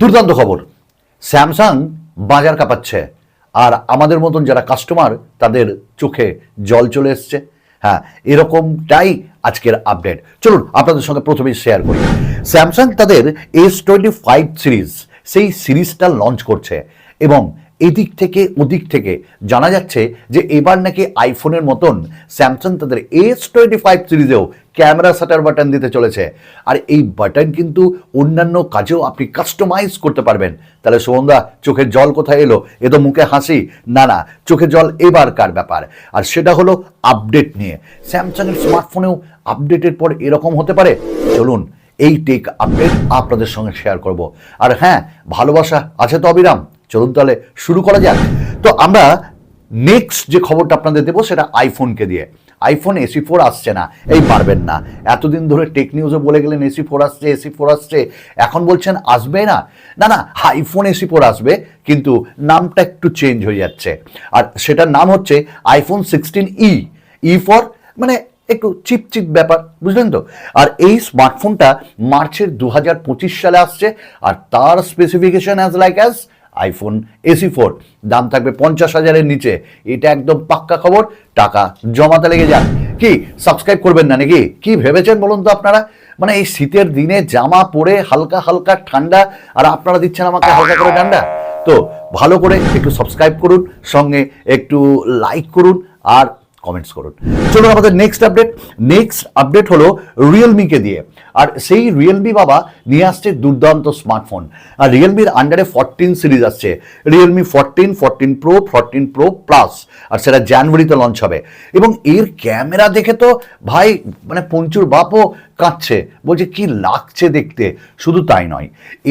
দুর্দান্ত খবর। স্যামসাং বাজার কাঁপাচ্ছে আর আমাদের মতন যারা কাস্টমার তাদের চোখে জল চলে এসছে। হ্যাঁ এরকমটাই আজকের আপডেট চলুন, আপনাদের সঙ্গে প্রথমেই শেয়ার করি। স্যামসাং তাদের এস টোয়েন্টি ফাইভ সিরিজ সেই সিরিজটা লঞ্চ করছে এবং এদিক থেকে ওদিক থেকে জানা যাচ্ছে যে এবার নাকি আইফোনের মতন স্যামসাং তাদের এস টোয়েন্টি ফাইভ সিরিজেও ক্যামেরা শাটার বাটন দিতে চলেছে। আর এই বাটন কিন্তু অন্যান্য কাজেও আপনি কাস্টমাইজ করতে পারবেন। তাহলে সোমন্দা, চোখের জল কোথায় এলো? এ তো মুখে হাসি। না না, চোখের জল এবারকার ব্যাপার? আর সেটা হলো আপডেট নিয়ে। স্যামসাংয়ের স্মার্টফোনেও আপডেটের পর এরকম হতে পারে? চলুন, এই টেক আপডেট আপনাদের সঙ্গে শেয়ার করব। আর হ্যাঁ ভালোবাসা আছে তো অবিরাম। চলুন তাহলে শুরু করা যাক। তো আমরা নেক্সট যে খবরটা আপনাদের দেবো সেটা আইফোনকে দিয়ে। আইফোন এসি ফোর আসছে না, এই পারবেন না। এতদিন ধরে টেক নিউজে বলে গেলেন এসি ফোর আসছে এসি ফোর আসছে। এখন বলছেন, আসবে না? না না আইফোন এসি ফোর আসবে, কিন্তু নামটা একটু চেঞ্জ হয়ে যাচ্ছে। আর সেটার নাম হচ্ছে iPhone sixteen E E for মানে একটু চিপ চিপ ব্যাপার, বুঝলেন তো? আর এই স্মার্টফোনটা মার্চের দু হাজার পঁচিশ সালে আসছে, আর তার specification as like as iPhone SE four দাম থাকবে পঞ্চাশ হাজারের নিচে। এটা একদম পাক্কা খবর, টাকা জমাতে লেগে যান কি সাবস্ক্রাইব করবেন না নাকি? কি ভেবেছেন বলুন তো আপনারা? মানে এই শীতের দিনে জামা পরে হালকা হালকা ঠান্ডা, আর আপনারা দিচ্ছেন আমাকে হালকা করে ঠান্ডা? তো ভালো করে একটু সাবস্ক্রাইব করুন, সঙ্গে একটু লাইক করুন, আর কমেন্টস করুন। চলুন আমাদের নেক্সট আপডেট নেক্সট আপডেট হলো রিয়েলমিকে দিয়ে। আর সেই রিয়েলমি বাবা নিয়ে আসছে দুর্দান্ত স্মার্টফোন আর রিয়েলমির আন্ডারে ফরটিন সিরিজ আসছে। Realme fourteen fourteen pro fourteen pro plus আর সেটা জানুয়ারিতে লঞ্চ হবে। এবং এর ক্যামেরা দেখে তো ভাই মানে পঞ্চুর বাপও কাঁদছে। বলছে, কি লাগছে দেখতে? শুধু তাই নয়।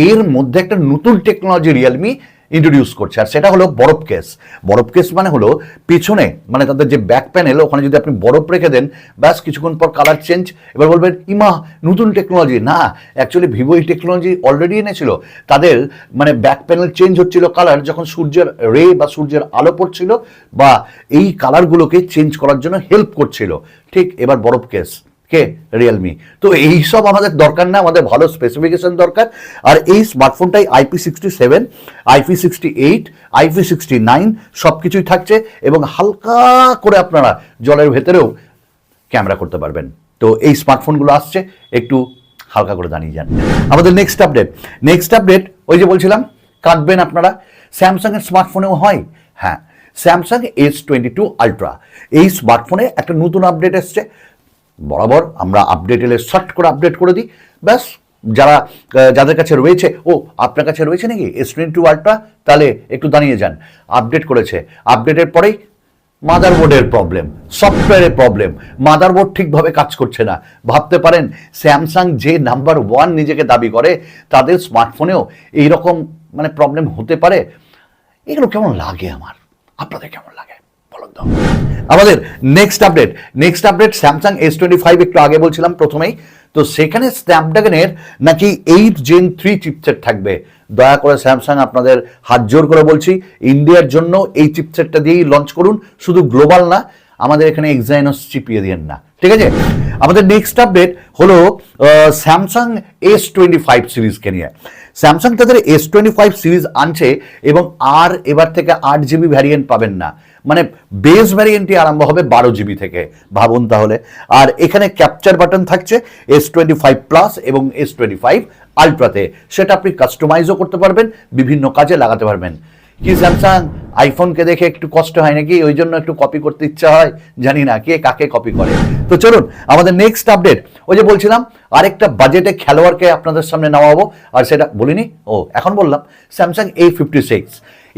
এর মধ্যে একটা নতুন টেকনোলজি রিয়েলমি ইন্ট্রোডিউস করছে। আর সেটা হলো বরফ কেস। বরফ কেস মানে হলো পিছনে মানে তাদের যে ব্যাক প্যানেল ওখানে যদি আপনি বরফ রেখে দেন, ব্যাস কিছুক্ষণ পর কালার চেঞ্জ এবার বলবেন, ইমা, নতুন টেকনোলজি না অ্যাকচুয়ালি ভিভো এই টেকনোলজি অলরেডি এনেছিল। তাদের মানে ব্যাক প্যানেল চেঞ্জ হচ্ছিল কালার যখন সূর্যের রে বা সূর্যের আলো পড়ছিল বা এই কালারগুলোকে চেঞ্জ করার জন্য হেল্প করছিল। ঠিক, এবার বরফ কেস। কে? রিয়েলমি তো এই সব আমাদের দরকার না, আমাদের ভালো স্পেসিফিকেশন দরকার। আর এই স্মার্টফোনটাই IP sixty seven IP sixty eight IP sixty nine সব কিছুই থাকছে এবং হালকা করে আপনারা জলের ভেতরেও ক্যামেরা করতে পারবেন। তো এই স্মার্টফোনগুলো আসছে, একটু হালকা করে দাঁড়িয়ে যান। আমাদের নেক্সট আপডেট নেক্সট আপডেট ওই যে বলছিলাম, কাটবেন আপনারা। স্যামসাংয়ের স্মার্টফোনেও হয়? হ্যাঁ Samsung S twenty two ultra এই স্মার্টফোনে একটা নতুন আপডেট এসছে। বরাবর আমরা আপডেট এলে শর্ট করে আপডেট করে দিই। ব্যাস, যারা যাদের কাছে রয়েছে, ও, আপনার কাছে রয়েছে নাকি? এস টোয়েন্টি টু আলট্রা তাহলে একটু দাঁড়িয়ে যান। আপডেট করেছে। আপডেটের পরেই মাদারবোর্ডের প্রবলেম সফটওয়্যারের প্রবলেম মাদারবোর্ড ঠিকভাবে কাজ করছে না। ভাবতে পারেন স্যামসাং যে নাম্বার ওয়ান নিজেকে দাবি করে, তাদের স্মার্টফোনেও এইরকম মানে প্রবলেম হতে পারে? এগুলো কেমন লাগে আমার? আপনাদের কেমন লাগে? বলুন দাও। আমাদের next update next update Samsung S twenty five একটু আগে বলছিলাম প্রথমেই। তো সেখানে স্ন্যাপড্রাগনের নাকি এইট জেন থ্রি চিপসেট থাকবে। দয়া করে স্যামসাং আপনাদের হাত জোর করে বলছি ইন্ডিয়ার জন্য এই চিপসেটটা দিয়েই লঞ্চ করুন। শুধু গ্লোবাল না, আমাদের এখানে এক্সাইনস চিপিয়ে দিয়েন না। ঠিক আছে? আমাদের নেক্সট আপডেট হলো স্যামসাং এস টোয়েন্টি ফাইভ সিরিজকে নিয়ে। স্যামসাং তাদের এস টোয়েন্টি ফাইভ সিরিজ আনছে এবং আর এবার থেকে আট জিবি ভ্যারিয়েন্ট পাবেন না। মানে বেস ভ্যারিয়েন্টই আরম্ভ হবে বারো জিবি থেকে, ভাবুন তাহলে। আর এখানে ক্যাপচার বাটন থাকছে এস টোয়েন্টি ফাইভ প্লাস এবং এস টোয়েন্টি ফাইভ আলট্রাতে সেটা আপনি কাস্টমাইজও করতে পারবেন, বিভিন্ন কাজে লাগাতে পারবেন। কি স্যামসাং? আইফোনকে দেখে একটু কষ্ট হয় নাকি? ওই জন্য একটু কপি করতে ইচ্ছা হয়। জানি না কে কাকে কপি করে। তো চলুন, আমাদের নেক্সট আপডেট ওই যে বলছিলাম, আরেকটা বাজেটে খেলোয়াড়কে আপনাদের সামনে নামাবো। আর সেটা, বলিনি? ও, এখন বললাম, Samsung A fifty six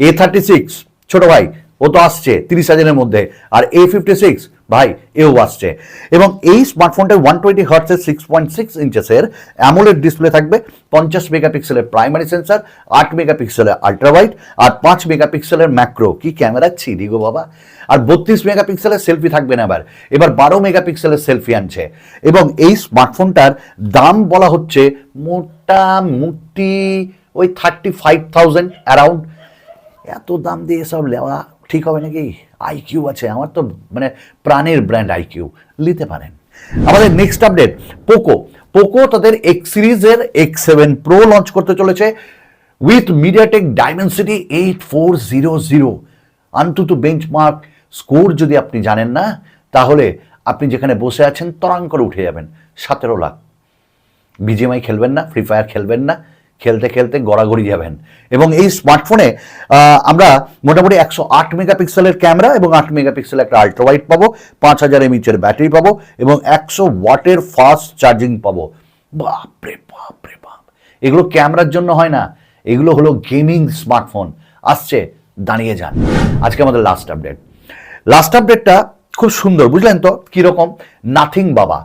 A thirty six ছোটো ভাই, ও তো আসছে, তিরিশ হাজারের মধ্যে। আর এ ফিফটি সিক্স ভাই, এও আসছে। এবং এই স্মার্টফোনটার ওয়ান টোয়েন্টি হার্টসের সিক্স পয়েন্ট সিক্স ইঞ্চেসের অ্যামোলেড ডিসপ্লে থাকবে, পঞ্চাশ মেগাপিক্সেলের প্রাইমারি সেন্সার আট মেগাপিক্সেলের আল্ট্রাওয়াইড আর পাঁচ মেগাপিক্সেলের ম্যাক্রো কি ক্যামেরা ছিরি গো বাবা? আর বত্রিশ মেগাপিক্সেলের সেলফি থাকবে না এবার। এবার বারো মেগাপিক্সেলের সেলফি আনছে। এবং এই স্মার্টফোনটার দাম বলা হচ্ছে মোটামুটি ওই থার্টি ফাইভ থাউজেন্ড অ্যারাউন্ড এত দাম দিয়ে এসব নেওয়া ঠিক হবে নাকি? আইকিউ আছে, আমার তো মানে প্রাণের ব্র্যান্ড আইকিউ নিতে পারেন। আমাদের নেক্সট আপডেট পোকো পোকো তাদের এক্স সিরিজের এক্স সেভেন প্রো লঞ্চ করতে চলেছে with MediaTek Dimensity eight four zero zero আন্তত benchmark score যদি আপনি জানেন না, তাহলে আপনি যেখানে বসে আছেন তরাং করে উঠে যাবেন। সতেরো লাখ। বিজিএমআই খেলবেন না ফ্রি ফায়ার খেলবেন না। খেলতে খেলতে গড়াগড়ি যাবেন। এবং এই স্মার্টফোনে আমরা মোটামুটি একশো আট মেগাপিক্সেলের ক্যামেরা এবং আট মেগাপিক্সেলের একটা আল্ট্রাওয়াইড পাবো, পাঁচ হাজার এমএচের ব্যাটারি পাবো এবং একশো ওয়াটের ফাস্ট চার্জিং পাবো। বাপরে বাপরে বাপ! এগুলো ক্যামেরার জন্য হয় না, এগুলো হলো গেমিং স্মার্টফোন আসছে, দাঁড়িয়ে যান। আজকে আমাদের লাস্ট আপডেট লাস্ট আপডেটটা খুব সুন্দর, বুঝলেন তো? কীরকম? নাথিং বাবা।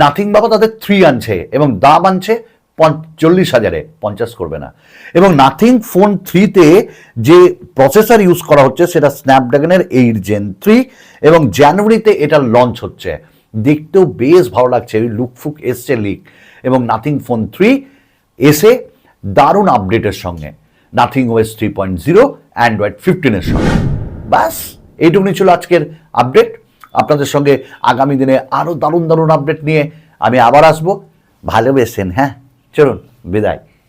নাথিং বাবা তাদের থ্রি আনছে এবং দাম আনছে চল্লিশ হাজারে পঞ্চাশ করবে না। এবং নাথিং ফোন থ্রিতে যে প্রসেসর ইউজ করা হচ্ছে সেটা স্ন্যাপড্রাগনের এইট জেন থ্রি এবং জানুয়ারিতে এটা লঞ্চ হচ্ছে। দেখতেও বেশ ভালো লাগছে, ওই লুকফুক এসছে লিক এবং নাথিং ফোন থ্রি এসে দারুণ আপডেটের সঙ্গে। Nothing OS three point zero Android ফিফটিনের সঙ্গে। ব্যাস, এইটুকুনি ছিল আজকের আপডেট আপনাদের সঙ্গে আগামী দিনে আরও দারুণ দারুণ আপডেট নিয়ে আমি আবার আসব। ভালোবেসেন হ্যাঁ? চলুন বিদায়।